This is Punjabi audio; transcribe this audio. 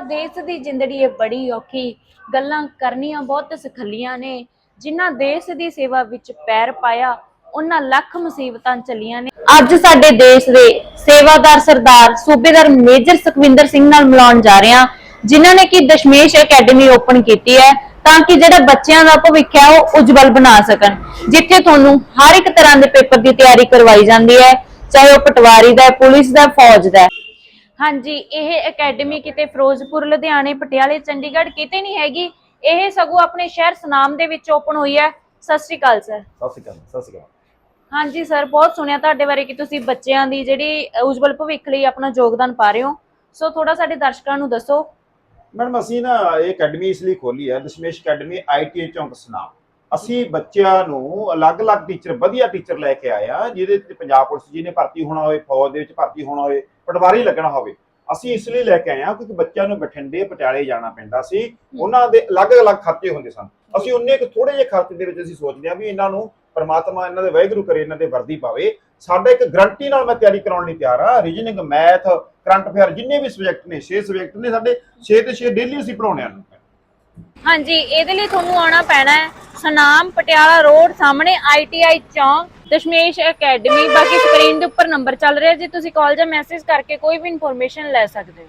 ਦੇਸ਼ ਦੀ ਜ਼ਿੰਦਗੀ ਹੈ ਬੜੀ ਔਖੀ ਗੱਲਾਂ ਕਰਨੀਆਂ ਬਹੁਤ ਸਖੱਲੀਆਂ ਨੇ। ਜਿਨ੍ਹਾਂ ਦੇਸ਼ ਦੀ ਸੇਵਾ ਵਿੱਚ ਪੈਰ ਪਾਇਆ ਉਹਨਾਂ ਲੱਖ ਮੁਸੀਬਤਾਂ ਚੱਲੀਆਂ ਨੇ। ਅੱਜ ਸਾਡੇ ਦੇਸ਼ ਦੇ ਸੇਵਾਦਾਰ ਸਰਦਾਰ ਸੂਬੇਦਾਰ ਮੇਜਰ ਸੁਖਵਿੰਦਰ ਸਿੰਘ ਨਾਲ ਮਿਲਾਉਣ ਜਾ ਰਹੇ ਹਾਂ ਜਿਨ੍ਹਾਂ ਨੇ ਕਿ ਦਸ਼ਮੇਸ਼ ਅਕੈਡਮੀ ਓਪਨ ਕੀਤੀ ਹੈ ਤਾਂ ਕਿ ਜਿਹੜਾ ਬੱਚਿਆਂ ਦਾ ਭਵਿੱਖ ਹੈ ਉਹ ਉਜਵਲ ਬਣਾ ਸਕਣ। ਜਿੱਥੇ ਤੁਹਾਨੂੰ ਹਰ ਇੱਕ ਤਰ੍ਹਾਂ ਦੇ ਪੇਪਰ ਦੀ ਤਿਆਰੀ ਕਰਵਾਈ ਜਾਂਦੀ ਹੈ ਚਾਹੇ ਉਹ ਪਟਵਾਰੀ ਦਾ ਹੈ, ਪੁਲਿਸ ਦਾ ਫੌਜ ਦਾ ਹੈ। ਹਾਂਜੀ ਇਹ ਅਕੈਡਮੀ ਕਿਤੇ ਫਿਰੋਜ਼ਪੁਰ ਲੁਧਿਆਣੇ ਪਟਿਆਲੇ ਚੰਡੀਗੜ੍ਹ ਕਿਤੇ ਨਹੀਂ ਹੈਗੀ। ਇਹ ਸਗੋਂ ਆਪਣੇ ਸ਼ਹਿਰ ਸੁਨਾਮ ਦੇ ਵਿੱਚ ਓਪਨ ਹੋਈ ਹੈ। ਸਤਿ ਸ਼੍ਰੀ ਅਕਾਲ ਸਰ। ਸਤਿ ਸ਼੍ਰੀ ਅਕਾਲ ਸਤਿ ਸ਼੍ਰੀ ਅਕਾਲ। ਹਾਂਜੀ ਸਰ ਬਹੁਤ ਸੁਣਿਆ ਤੁਹਾਡੇ ਬਾਰੇ ਕਿ ਤੁਸੀਂ ਬੱਚਿਆਂ ਦੀ ਜਿਹੜੀ ਉਜਵਲ ਭਵਿੱਖ ਲਈ ਆਪਣਾ ਯੋਗਦਾਨ ਪਾ ਰਹੇ ਹੋ। ਸੋ ਥੋੜਾ ਸਾਡੇ ਦਰਸ਼ਕਾਂ ਨੂੰ ਦੱਸੋ। ਮੈਡਮ ਅਸੀਂ ਨਾ ਇਹ ਅਕੈਡਮੀ ਇਸ ਲਈ ਖੋਲੀ ਹੈ। ਦਸ਼ਮੇਸ਼ ਅਕੈਡਮੀ ਆਈਟੀਆਈ ਚੌਂਕ ਸੁਨਾਮ। ਅਸੀਂ ਬੱਚਿਆਂ ਨੂੰ ਅਲੱਗ-ਅਲੱਗ ਟੀਚਰ ਵਧੀਆ ਟੀਚਰ ਲੈ ਕੇ ਆਏ ਆ ਜਿਹਦੇ ਵਿੱਚ ਪੰਜਾਬ ਪੁਲਿਸ ਜੀ ਨੇ ਭਰਤੀ ਹੋਣਾ ਹੋਵੇ ਫੌਜ ਦੇ ਵਿੱਚ ਭਰਤੀ ਹੋਣਾ ਹੋਵੇ ਪਟਵਾਰੀ ਲੱਗਣਾ ਹੋਵੇ। ਅਸੀਂ ਇਸ ਲਈ ਲੈ ਕੇ ਆਏ ਆ ਕਿਉਂਕਿ ਬੱਚਿਆਂ ਨੂੰ ਬਠਿੰਡੇ ਪਟਿਆਲੇ ਜਾਣਾ ਪੈਂਦਾ ਸੀ। ਉਹਨਾਂ ਦੇ ਅਲੱਗ-ਅਲੱਗ ਖਰਚੇ ਹੁੰਦੇ ਸਨ। ਅਸੀਂ ਉਹਨੇ ਕੁ ਥੋੜੇ ਜਿਹੇ ਖਰਚੇ ਦੇ ਵਿੱਚ ਅਸੀਂ ਸੋਚਦੇ ਆ ਵੀ ਇਹਨਾਂ ਨੂੰ ਪਰਮਾਤਮਾ ਇਹਨਾਂ ਦੇ ਵਾਹਿਗੁਰੂ ਕਰੇ ਇਹਨਾਂ ਦੇ ਵਰਦੀ ਪਾਵੇ। ਸਾਡਾ ਇੱਕ ਗਰੰਟੀ ਨਾਲ ਮੈਂ ਤਿਆਰੀ ਕਰਾਉਣ ਲਈ ਤਿਆਰ ਆ। ਰੀਜਨਿੰਗ ਮੈਥ ਕਰੰਟ ਅਫੇਅਰ ਜਿੰਨੇ ਵੀ ਸਬਜੈਕਟ ਨੇ 6 ਸਬਜੈਕਟ ਨੇ ਸਾਡੇ 6 ਤੇ 6 ਡੇਲੀ ਅਸੀਂ ਪੜਾਉਣੇ ਆ ਹਾਂਜੀ ਇਹਦੇ ਲਈ ਤੁਹਾਨੂੰ ਆਉਣਾ ਪੈਣਾ ਹੈ। ਸਨਾਮ ਪਟਿਆਲਾ ਰੋਡ ਸਾਹਮਣੇ ਆਈਟੀਆਈ ਚੌਂਕ, ਦਸ਼ਮੇਸ਼ ਅਕੈਡਮੀ। ਬਾਕੀ ਸਕਰੀਨ ਦੇ ਉੱਪਰ ਨੰਬਰ ਚੱਲ ਰਿਹਾ ਜੇ। ਤੁਸੀਂ ਕਾਲ ਜਾਂ ਮੈਸੇਜ ਕਰਕੇ ਕੋਈ ਵੀ ਇਨਫੋਰਮੇਸ਼ਨ ਲੈ ਸਕਦੇ ਹੋ।